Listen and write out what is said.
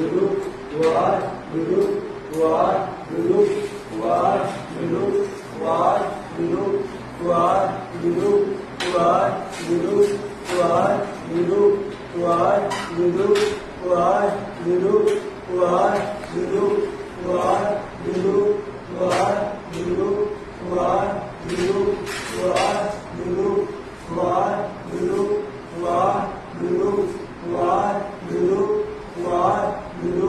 Waheguru Waheguru Waheguru Waheguru Waheguru Waheguru Waheguru Waheguru Waheguru Waheguru Waheguru Waheguru Waheguru Waheguru Waheguru Waheguru Waheguru Waheguru Waheguru